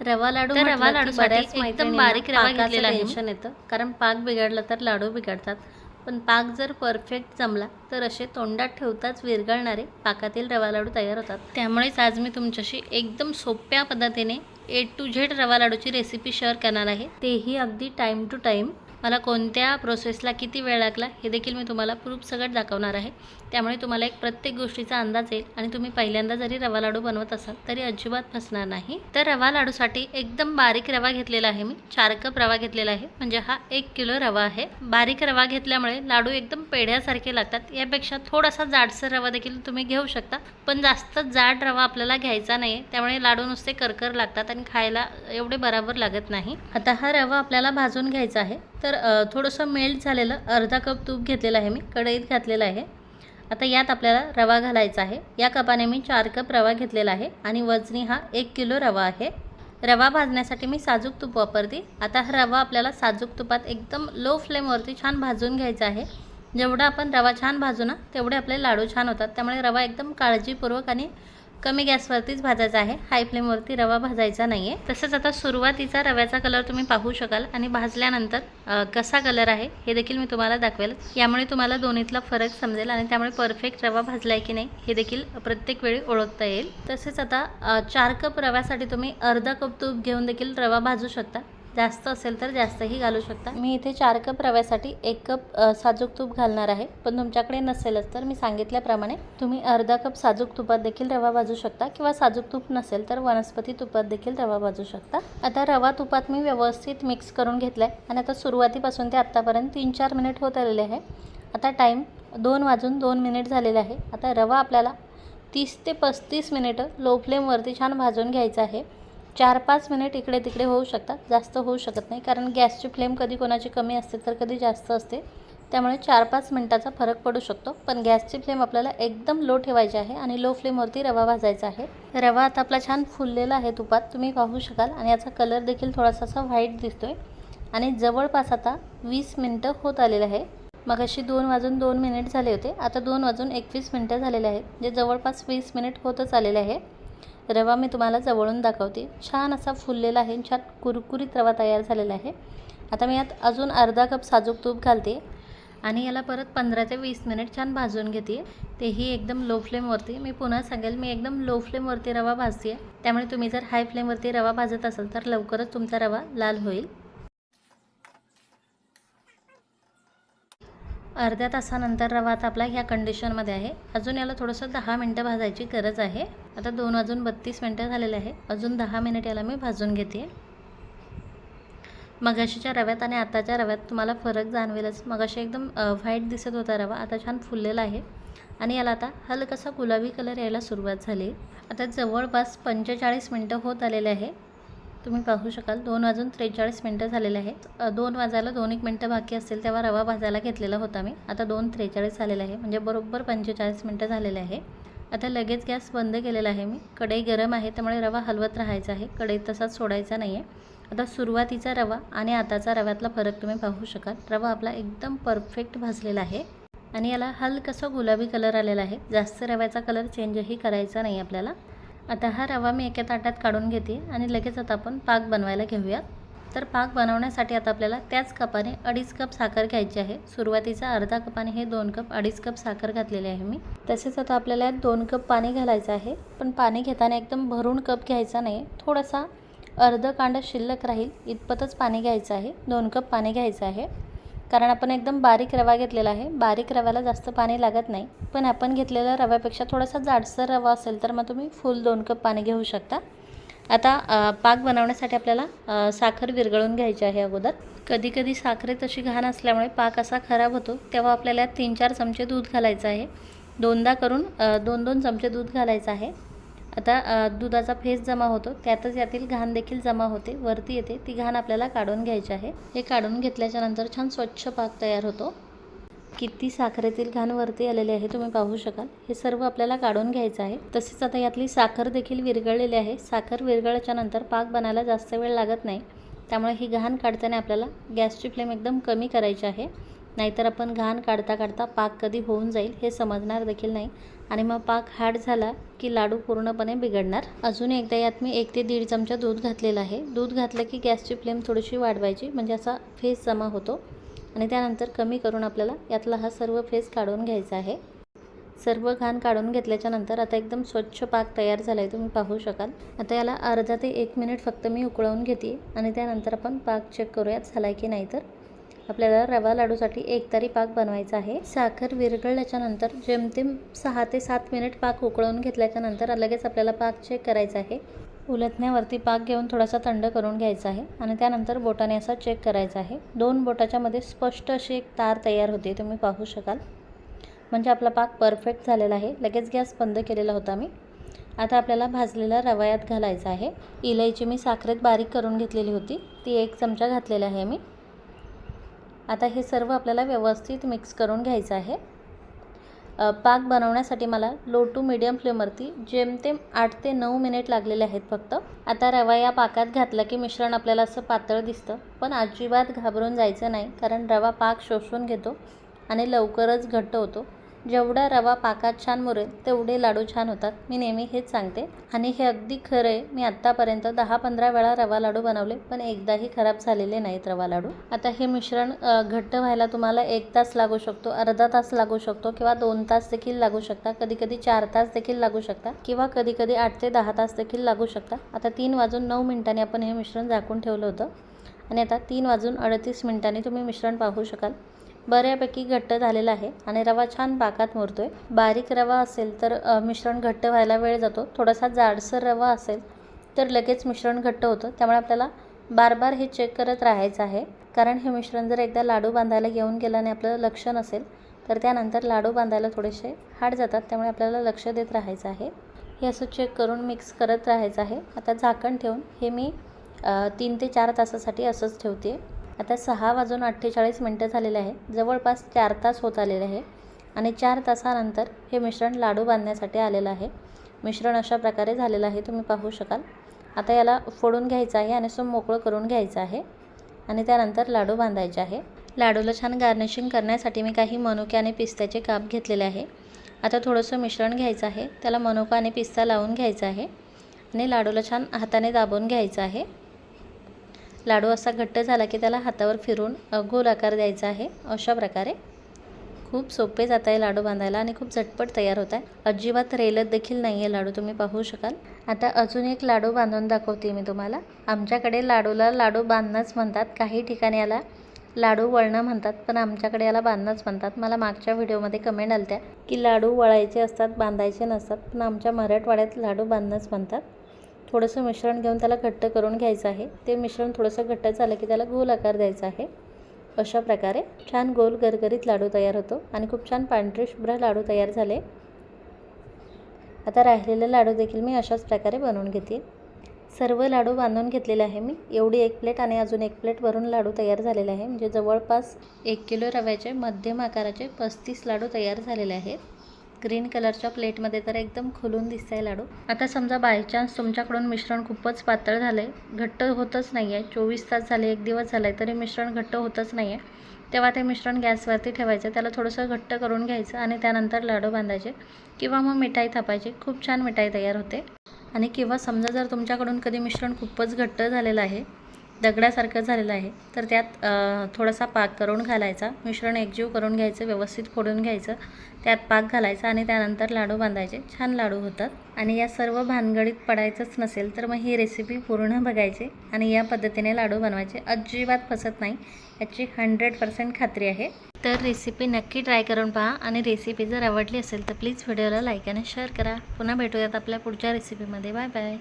रवा लाडू तर रवा लाडूसाठी बऱ्याच एकदम बारीक रवा घेतलेला आहे. टेन्शन येतं. कारण पाक बिघडला तर लाडू बिघडतात. पण पाक जर परफेक्ट जमला तर असे तोंडात ठेवताच विरघळणारे पाकातील रवा लाडू तयार होतात. त्यामुळेच आज मी तुमच्याशी एकदम सोप्या पद्धतीने ए टू झेड रवा लाडूची रेसिपी शेअर करणार आहे. तेही अगदी टाईम टू टाईम मला कोणत्या प्रोसेसला किती वेळ लागला हे देखील मी तुम्हाला प्रूफ सगळं दाखवणार आहे. त्यामुळे तुम्हाला एक प्रत्येक गोष्टीचा अंदाज येईल आणि तुम्ही पहिल्यांदा जरी रवा लाडू बनवत असाल तरी अजिबात फसणार नाही. तर रवा लाडूसाठी एकदम बारीक रवा घेतलेला आहे मी चार कप रवा घेतलेला आहे. म्हणजे हा एक किलो रवा आहे. बारीक रवा घेतल्यामुळे लाडू एकदम पेढ्यासारखे लागतात. यापेक्षा थोडासा जाडसर रवा देखील तुम्ही घेऊ शकता. पण जास्त जाड रवा आपल्याला घ्यायचा नाही आहे त्यामुळे लाडू नुसते करकर लागतात आणि खायला एवढे बराबर लागत नाही. आता हा रवा आपल्याला भाजून घ्यायचा आहे. तर थोडंसं मेल्ट झालेलं अर्धा कप तूप घेतलेलं आहे मी कढईत घातलेलं आहे. आता यात आपल्याला रवा घालायचा आहे. या कपाने मी चार कप रवा घेतलेला आहे आणि वजनी हा एक किलो रवा आहे. रवा भाजण्यासाठी मी साजूक तूप वापरते. आता हा रवा आपल्याला साजूक तुपात एकदम लो फ्लेमवरती छान भाजून घ्यायचा आहे. जेवढा आपण रवा छान भाजू ना तेवढे आपले लाडू छान होतात. त्यामुळे रवा एकदम काळजीपूर्वक आणि कमी गॅसवरतीच भाजायचा आहे. हाय फ्लेमवरती रवा भाजायचा नाही आहे तसंच आता सुरुवातीचा रव्याचा कलर तुम्ही पाहू शकाल आणि भाजल्यानंतर कसा कलर आहे हे देखील मी तुम्हाला दाखवेल. यामुळे तुम्हाला दोन्हीतला फरक समजेल आणि त्यामुळे परफेक्ट रवा भाजला आहे की नाही हे देखील प्रत्येक वेळी ओळखता येईल. तसेच आता चार कप रव्यासाठी तुम्ही अर्धा कप तूप घेऊन देखील रवा भाजू शकता. जास्त असेल तर जास्तही घालू शकता. मी इथे चार कप रव्यासाठी एक कप साजूक तूप घालणार आहे. पण तुमच्याकडे नसेलच तर मी सांगितल्याप्रमाणे तुम्ही अर्धा कप साजूक तुपात देखील रवा भाजू शकता किंवा साजूक तूप नसेल तर वनस्पती तुपात देखील रवा भाजू शकता. आता रवा तुपात मी व्यवस्थित मिक्स करून घेतला आहे आणि आता सुरुवातीपासून ते आत्तापर्यंत तीन चार मिनिट होत आलेले आहे. आता टाईम दोन वाजून दोन मिनिट झालेले आहे. आता रवा आपल्याला तीस ते पस्तीस मिनिटं लो फ्लेमवरती छान भाजून घ्यायचा आहे. चार पाच मिनिट इकडे तिकडे होऊ शकतात. जास्त होऊ शकत नाही. कारण गॅसची फ्लेम कधी कोणाची कमी असते तर कधी जास्त असते. त्यामुळे चार पाच मिनटाचा फरक पडू शकतो. पण गॅसची फ्लेम आपल्याला एकदम लो ठेवायची आहे आणि लो फ्लेमवरती रवा भाजायचा आहे. रवा आता आपला छान फुललेला आहे तुपात. तुम्ही पाहू शकाल. आणि याचा कलर देखील थोडासा असा व्हाईट दिसतोय. आणि जवळपास आता वीस मिनटं होत आलेलं आहे. मग अशी दोन वाजून दोन मिनिट झाले होते. आता दोन वाजून एकवीस मिनटं झालेले आहेत. जे जवळपास वीस मिनिट होतच आलेले आहे. रवा मी तुम्हाला जवळून दाखवते. छान असा फुललेला आहे छान कुरकुरीत रवा तयार झालेला आहे. आता मी यात अजून अर्धा कप साजूक तूप घालते आणि याला परत पंधरा ते वीस मिनिट छान भाजून घेते. तेही एकदम लो फ्लेमवरती मी पुन्हा सांगेल मी एकदम लो फ्लेमवरती रवा भाजते. त्यामुळे तुम्ही जर हाय फ्लेमवरती रवा भाजत असाल तर लवकरच तुमचा रवा लाल होईल. अर्ध्या तासानंतर रवा आता आपला ह्या कंडिशनमध्ये आहे. अजून याला थोडंसं दहा मिनटं भाजायची गरज आहे. आता दोन वाजून बत्तीस मिनटं झालेले आहे. अजून दहा मिनिट याला मी भाजून घेते. मगाशीच्या रव्यात आणि आताच्या रव्यात तुम्हाला फरक जाणवेलच. मगाशी एकदम व्हाईट दिसत होता रवा. आता छान फुललेला आहे. आणि याला आता हलकासा गुलाबी कलर यायला सुरुवात झाली. आता जवळपास पंचेचाळीस मिनटं होत आलेले आहे. तुम्ही पाहू शकाल दोन वाजून त्रेचाळीस मिनटं झालेले आहेत. दोन वाजायला दोन एक मिनटं बाकी असतील तेव्हा रवा भाजायला घेतलेला होता मी. आता दोन त्रेचाळीस झालेलं आहे म्हणजे बरोबर पंचेचाळीस मिनटं झालेले आहे. आता लगेच गॅस बंद केलेला आहे मी. कढई गरम आहे त्यामुळे रवा हलवत राहायचा आहे. कढईत तसाच सोडायचा नाही आहे आता सुरुवातीचा रवा आणि आताचा रव्यातला फरक तुम्ही पाहू शकाल. रवा आपला एकदम परफेक्ट भाजलेला आहे. आणि याला हलकसा गुलाबी कलर आलेला आहे. जास्त रव्याचा कलर चेंजही करायचा नाही आपल्याला. आता हा रवा मी एका ताटात काढून घेते आणि लगेच आता आपण पाक बनवायला घेऊयात तर पाक बनवण्यासाठी आता आपल्याला त्याच कपाने अडीच कप साखर घ्यायची आहे. सुरुवातीचा अर्धा कपाने हे दोन कप अडीच कप साखर घातलेले आहे मी. तसेच आता आपल्याला दोन कप पाणी घालायचं आहे. पण पाणी घेताना एकदम भरून कप घ्यायचा नाही. थोडासा अर्ध कांड शिल्लक राहील. इतपतच पाणी घ्यायचं आहे. दोन कप पाणी घ्यायचं आहे. कारण आपण एकदम बारीक रवा घेतलेला आहे. बारीक रव्याला जास्त पाणी लागत नाही. पण आपण घेतलेल्या रव्यापेक्षा थोडासा जाडसर रवा असेल तर मग तुम्ही फुल दोन कप पाणी घेऊ शकता. आता पाक बनवण्यासाठी आपल्याला साखर विरघळून घ्यायची आहे अगोदर. कधी कधी साखरेत अशी घाण असल्यामुळे पाक असा खराब होतो तेव्हा आपल्याला तीन चार चमचे दूध घालायचं आहे. दोनदा करून दोन दोन चमचे दूध घालायचं आहे. आता दुधाचा फेस जमा होतो. त्यातच यातील घाण देखील जमा होते. वरती येते. ती घाण आपल्याला काढून घ्यायची आहे. हे काढून घेतल्याच्या नंतर छान स्वच्छ पाक तयार होतो. किती साखरेतील घाण वरती आलेली आहे तुम्ही पाहू शकाल. हे सर्व आपल्याला काढून घ्यायचं आहे. तसेच आता यातली साखर देखील विरघळलेली आहे. साखर विरघळल्याच्या नंतर पाक बनायला जास्त वेळ लागत नाही. त्यामुळे ही घाण काढताना आपल्याला गॅसची फ्लेम एकदम कमी करायची आहे. नाहीतर आपण घाण काढता काढता पाक कधी होऊन जाईल हे समजणार देखील नाही. आणि मग पाक हार्ड झाला की लाडू पूर्णपणे बिघडणार. अजून एकदा यात मी एक ते दीड चमचा दूध घातलेलं आहे. दूध घातलं की गॅसची फ्लेम थोडीशी वाढवायची म्हणजे असा फेस जमा होतो. आणि त्यानंतर कमी करून आपल्याला यातला हा सर्व फेस काढून घ्यायचा आहे. सर्व घाण काढून घेतल्याच्या नंतर आता एकदम स्वच्छ पाक तयार झाला आहे तुम्ही पाहू शकाल. आता याला अर्धा ते एक मिनिट फक्त मी उकळवून घेते. आणि त्यानंतर आपण पाक चेक करूयात झाला आहे की नाही तर. आपल्याला रवा लाडूसाठी एक तरी पाक बनवायचा आहे. साखर विरघळल्याच्यानंतर जेमतेम सहा ते सात मिनिट पाक उकळवून घेतल्याच्यानंतर लगेच आपल्याला पाक चेक करायचा आहे. उलटण्यावरती पाक घेऊन थोडासा थंड करून घ्यायचा आहे आणि त्यानंतर बोटाने असा चेक करायचा आहे. दोन बोटाच्यामध्ये स्पष्ट अशी एक तार तयार होते तुम्ही पाहू शकाल. म्हणजे आपला पाक परफेक्ट झालेला आहे. लगेच गॅस बंद केलेला होता मी. आता आपल्याला भाजलेला रवा यात घालायचा आहे. इलायची मी साखरेत बारीक करून घेतलेली होती. ती एक चमचा घातलेला आहे मी. आता हे सर्व आपल्याला व्यवस्थित मिक्स करून घ्यायचं आहे. पाक बनवण्यासाठी मला लो टू मिडियम फ्लेमवरती जेमतेम आठ ते नऊ मिनिट लागलेले आहेत फक्त. आता रवा या पाकात घातला की मिश्रण आपल्याला असं पातळ दिसतं. पण अजिबात घाबरून जायचं नाही कारण रवा पाक शोषून घेतो आणि लवकरच घट्ट होतो. जेवढा रवा पाकात छान मुरेल तेवढे लाडू छान होतात. मी नेहमी हेच सांगते. आणि हे अगदी खरं आहे मी आत्तापर्यंत दहा पंधरा वेळा रवा लाडू बनवले पण एकदाही खराब झालेले नाहीत रवा लाडू. आता हे मिश्रण घट्ट व्हायला तुम्हाला एक तास लागू शकतो अर्धा तास लागू शकतो किंवा दोन तास देखील लागू शकता. कधी कधी चार तास देखील लागू शकता किंवा कधी कधी आठ ते दहा तास देखील लागू शकता. आता तीन वाजून नऊ मिनिटांनी आपण हे मिश्रण झाकून ठेवलं होतं. आणि आता तीन वाजून अडतीस मिनिटांनी तुम्ही मिश्रण पाहू शकाल. बऱ्यापैकी घट्ट झालेला आहे आणि रवा छान पाकात मुरतो आहे बारीक रवा असेल तर मिश्रण घट्ट व्हायला वेळ जातो. थोडासा जाडसर रवा असेल तर लगेच मिश्रण घट्ट होतं. त्यामुळे आपल्याला बार बार हे चेक करत राहायचं आहे. कारण हे मिश्रण जर एकदा लाडू बांधायला घेऊन गेलं आणि आपलं लक्ष नसेल तर त्यानंतर लाडू बांधायला थोडेसे हाड जातात. त्यामुळे आपल्याला लक्ष देत राहायचं आहे. हे असं चेक करून मिक्स करत राहायचं आहे. आता झाकण ठेवून हे मी तीन ते चार तासासाठी असंच ठेवते आता सहा वाजून अठ्ठेचाळीस मिनटं झालेले आहे. जवळपास चार तास होत आलेले आहे आणि चार तासानंतर हे मिश्रण लाडू बांधण्यासाठी आलेलं आहे. मिश्रण अशा प्रकारे झालेलं आहे तुम्ही पाहू शकाल. आता याला फोडून घ्यायचं आहे आणि सो मोकळं करून घ्यायचं आहे आणि त्यानंतर लाडू बांधायचे आहे. लाडूला छान गार्निशिंग करण्यासाठी मी काही मनुके आणि पिस्त्याचे काप घेतलेले आहे. आता थोडंसं मिश्रण घ्यायचं आहे. त्याला मनुका आणि पिस्ता लावून घ्यायचा आहे आणि लाडूला छान हाताने दाबून घ्यायचं आहे. लाडू असा घट्ट झाला की त्याला हातावर फिरून गोल आकार द्यायचा आहे. अशा प्रकारे खूप सोपे जात आहे लाडू बांधायला आणि खूप झटपट तयार होत आहे. अजिबात रेलत देखील नाही आहे लाडू तुम्ही पाहू शकाल. आता अजून एक लाडू बांधून दाखवते मी तुम्हाला. आमच्याकडे लाडूला लाडू बांधणंच म्हणतात. काही ठिकाणी याला लाडू वळणं म्हणतात पण आमच्याकडे याला बांधणंच म्हणतात. मला मागच्या व्हिडिओमध्ये कमेंट आल्या की लाडू वळायचे असतात बांधायचे नसतात पण आमच्या मराठवाड्यात लाडू बांधणंच म्हणतात. थोडंसं मिश्रण घेऊन त्याला घट्ट करून घ्यायचं आहे. ते मिश्रण थोडंसं घट्ट झालं की त्याला गोल आकार द्यायचा आहे. अशा प्रकारे छान गोल गरगरीत लाडू तयार होतो आणि खूप छान पांढरे शुभ्र लाडू तयार झाले. आता राहिलेले लाडू देखील मी अशाच प्रकारे बनवून घेते. सर्व लाडू बांधून घेतलेले आहे मी. एवढी एक प्लेट आणि अजून एक प्लेट भरून लाडू तयार झालेले आहे. म्हणजे जवळपास एक किलो रव्याचे मध्यम आकाराचे पस्तीस लाडू तयार झालेले आहेत. ग्रीन कलरच्या प्लेटमध्ये तर एकदम खुलून दिसत आहे लाडू. आता समजा बाय चान्स तुमच्याकडून मिश्रण खूपच पातळ झालं आहे घट्ट होतच नाही आहे चोवीस तास झाले एक दिवस झाला आहे तरी मिश्रण घट्ट होतच नाही आहे तेव्हा ते मिश्रण गॅसवरती ठेवायचं त्याला थोडंसं घट्ट करून घ्यायचं आणि त्यानंतर लाडू बांधायचे किंवा मग मिठाई थापायची. खूप छान मिठाई तयार होते. आणि किंवा समजा जर तुमच्याकडून कधी मिश्रण खूपच घट्ट झालेलं आहे दगडासारखं झालेलं आहे. तर त्यात थोडासा पाक करून घालायचा. मिश्रण एकजीव करून घ्यायचं व्यवस्थित फोडून घ्यायचं. त्यात पाक घालायचा आणि त्यानंतर लाडू बांधायचे. छान लाडू होतात. आणि या सर्व भानगडीत पडायचंच नसेल तर मग ही रेसिपी पूर्ण बघायची आणि या पद्धतीने लाडू बनवायचे. अजिबात फसत नाही. याची हंड्रेड पर्सेंट खात्री आहे. तर रेसिपी नक्की ट्राय करून पहा आणि रेसिपी जर आवडली असेल तर प्लीज व्हिडिओला लाईक आणि शेअर करा. पुन्हा भेटूयात आपल्या पुढच्या रेसिपीमध्ये बाय बाय